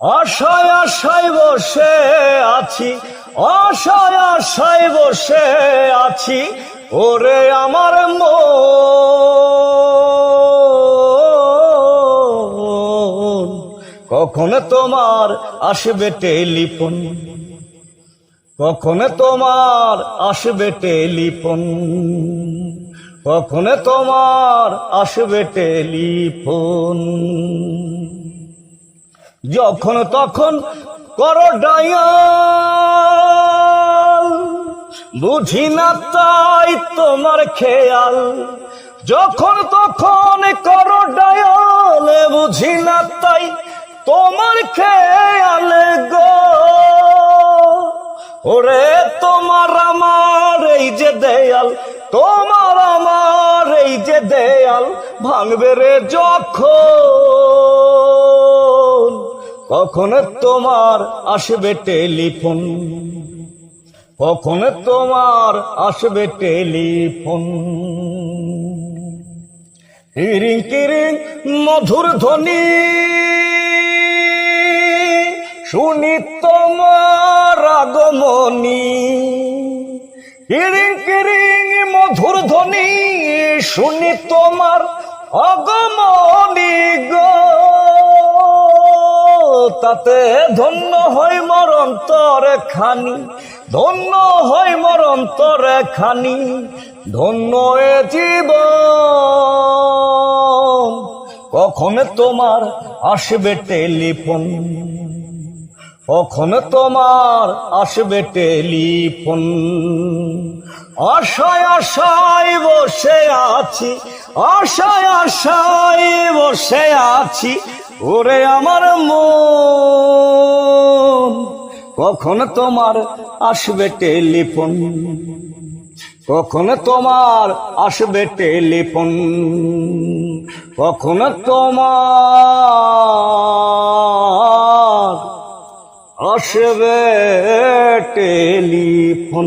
আশায় আশায় বসে আছি, আশায় আশায় বসে আছি, ওরে আমার মন। কখন তোমার আসবে টেলিফোন? কখন তোমার আসবে টেলিফোন? কখন তোমার আসবে টেলিফোন? যখন তখন করো বুঝি না তাই তোমার খেয়াল। যখন তখন করো ডায়াল, বুঝি না তাই তোমার খেয়াল গো। ওরে তোমার আমার এই যে দেয়াল, তোমার আমার এই যে দেয়াল ভাঙবে রে যখন কখন তোমার আসবে টেলিফোন? কখন তোমার আসবে টেলিফোন? কিরিং কিরিং মধুর ধ্বনি। শুনি তোমার আগমনী। কিরিং কিরিং মধুর ধ্বনি। শুনি তোমার আগমনী গো। তাতে ধন্য হয় মরণ তরে খানি, ধন্য হয় মরণ তরে খানি, ধন্য এ জীবন। কখন তোমার আসবে টেলিফোন, কখন তোমার আসবে টেলিফোন। আশায় আশায় বসে আছি, আশায় আশায় বসে আছি ওরে আমার মন, কখন তোমার আসবে টেলিফোন? কখন তোমার আসবে টেলিফোন? কখন তোমার আসবে টেলিফোন?